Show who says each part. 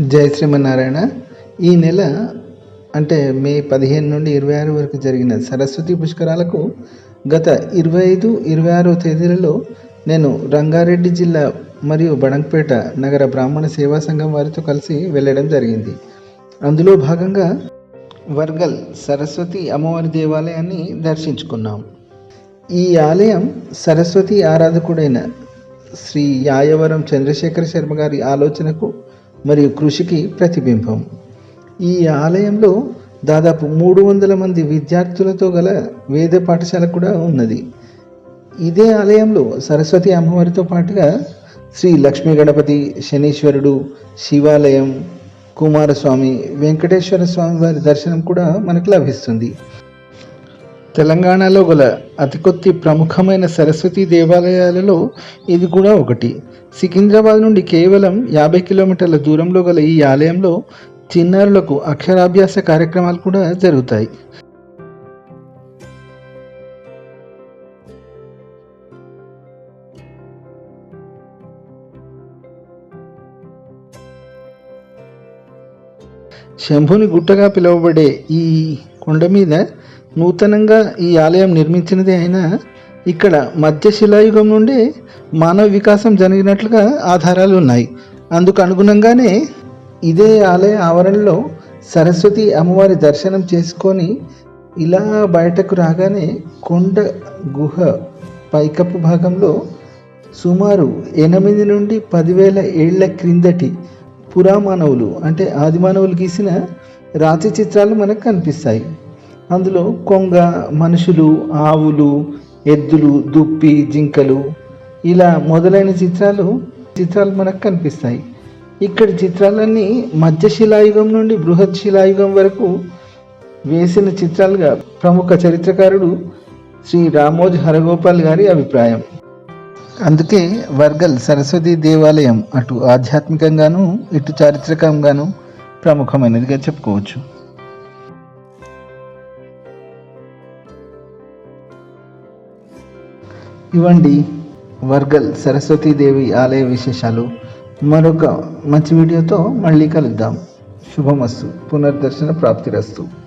Speaker 1: జై శ్రీమన్నారాయణ. ఈ నెల అంటే మే పదిహేను నుండి ఇరవై ఆరు వరకు జరిగిన సరస్వతి పుష్కరాలకు గత ఇరవై ఐదు ఇరవై ఆరో తేదీలలో నేను రంగారెడ్డి జిల్లా మరియు బడంపేట నగర బ్రాహ్మణ సేవా సంఘం వారితో కలిసి వెళ్ళడం జరిగింది. అందులో భాగంగా వర్గల్ సరస్వతి అమ్మవారి దేవాలయాన్ని దర్శించుకున్నాం. ఈ ఆలయం సరస్వతి ఆరాధకుడైన శ్రీ యాయవరం చంద్రశేఖర శర్మ గారి ఆలోచనకు మరియు కృషికి ప్రతిబింబం. ఈ ఆలయంలో దాదాపు మూడు వందల మంది విద్యార్థులతో గల వేద పాఠశాల కూడా ఉన్నది. ఇదే ఆలయంలో సరస్వతి అమ్మవారితో పాటుగా శ్రీ లక్ష్మీ గణపతి శనీశ్వరుడు శివాలయం కుమారస్వామి వెంకటేశ్వర స్వామి వారి దర్శనం కూడా మనకు లభిస్తుంది. తెలంగాణలో గల అతి కొద్ది ప్రముఖమైన సరస్వతి దేవాలయాలలో ఇది కూడా ఒకటి. సికింద్రాబాద్ నుండి కేవలం యాభై కిలోమీటర్ల దూరంలో గల ఈ ఆలయంలో చిన్నారులకు అక్షరాభ్యాస కార్యక్రమాలు కూడా జరుగుతాయి. శంభుని గుట్టగా పిలువబడే ఈ కొండ మీద నూతనంగా ఈ ఆలయం నిర్మించినది అయినా ఇక్కడ మధ్య శిలాయుగం నుండి మానవ వికాసం జరిగినట్లుగా ఆధారాలు ఉన్నాయి. అందుకు అనుగుణంగానే ఇదే ఆలయ ఆవరణలో సరస్వతి అమ్మవారి దర్శనం చేసుకొని ఇలా బయటకు రాగానే కొండ గుహ పైకప్పు భాగంలో సుమారు ఎనిమిది నుండి పదివేల ఏళ్ళ క్రిందటి పురామానవులు అంటే ఆదిమానవులు గీసిన రాతి చిత్రాలు మనకు కనిపిస్తాయి. అందులో కొంగ మనుషులు ఆవులు ఎద్దులు దుప్పి జింకలు. ఇలా మొదలైన చిత్రాలు చిత్రాలు మనకు కనిపిస్తాయి. ఇక్కడ చిత్రాలన్నీ మధ్య శిలాయుగం నుండి బృహత్ శిలాయుగం వరకు వేసిన చిత్రాలుగా ప్రముఖ చరిత్రకారుడు శ్రీ రామోజ్ హరగోపాల్ గారి అభిప్రాయం. అందుకే వర్గల్ సరస్వతి దేవాలయం అటు ఆధ్యాత్మికంగాను ఇటు చారిత్రకంగాను ప్రముఖమైనదిగా చెప్పుకోవచ్చు. ఇవ్వండి. వర్గల్ సరస్వతీదేవి ఆలయ విశేషాలు. మరొక మంచి వీడియోతో మళ్ళీ కలుద్దాం. శుభమస్తు. పునర్దర్శన ప్రాప్తిరస్తు.